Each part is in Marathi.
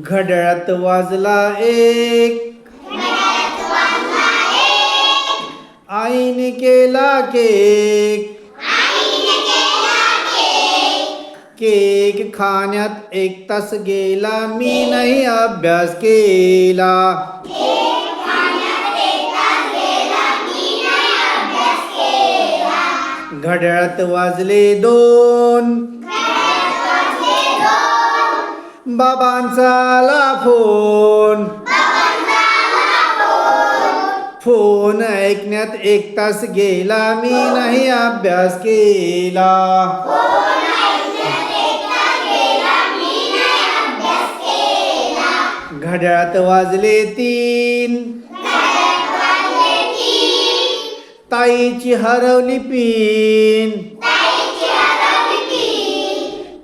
घड्याळात वाजला एक. आईने केला केक. केक खाण्यात एक तास गेला मी नाही अभ्यास केला. घड्याळात वाजले दोन. बाबांचा ला फोन. फोन ऐकण्यात एक तास गेला मी नाही अभ्यास केला. घड्याळात वाजले तीन. ताईची हरवली पीन.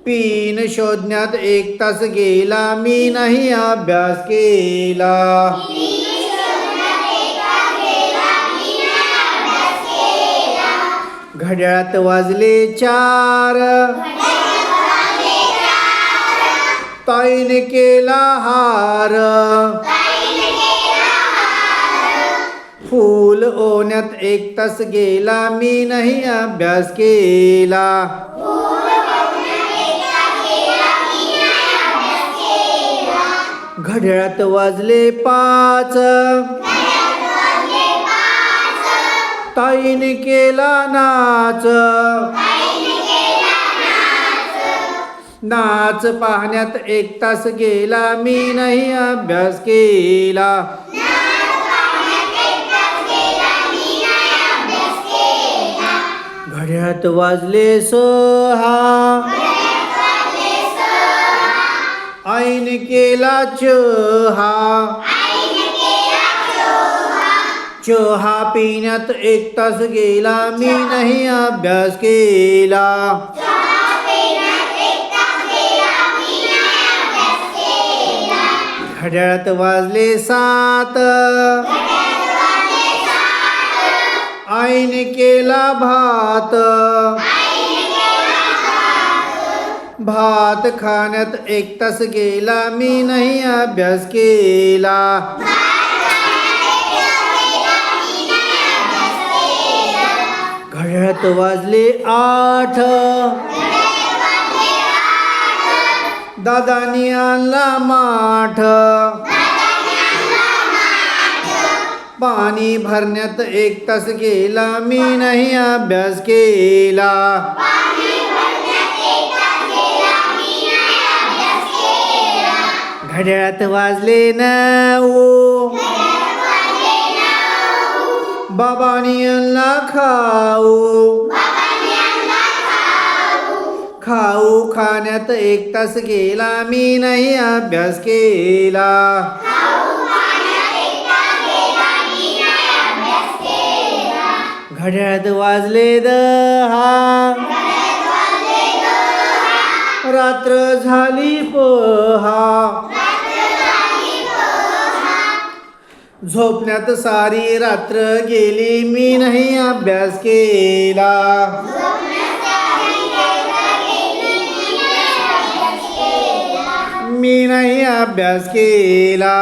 पीन शोधण्यात एक तास गेला मी नाही अभ्यास केला. घड्याळात वाजले चार. ताईने केला हार. फूल ओण्यात एक तास गेला मी नाही अभ्यास केला. घड्याळात वाजले पाच. ताईने केला नाच. नाच पाहण्यात एक तास गेला मी नाही अभ्यास केला. घड्याळात वाजले सहा. आईने केला चोहा चहा पिण्यात एक तास गेला, मी नाही अभ्यास केला। घड्याळात वाजले सात। आईने केला भात। भात खाण्यात एक तास गेला मी नाही अभ्यास केला. घड्याळात वाजले आठ. दादानी आणला माठ. पाणी भरण्यात एक तास गेला मी नाही अभ्यास केला. घड्याळात वाजले नऊ. बाबानी आणला खाऊ. खाऊ. खाण्यात एक तास गेला मी नाही अभ्यास केला. घड्याळात वाजले दहा. रात्र झाली पण झोपण्यात सारी रात्र गेली मी नाही अभ्यास केला. मी नाही अभ्यास केला.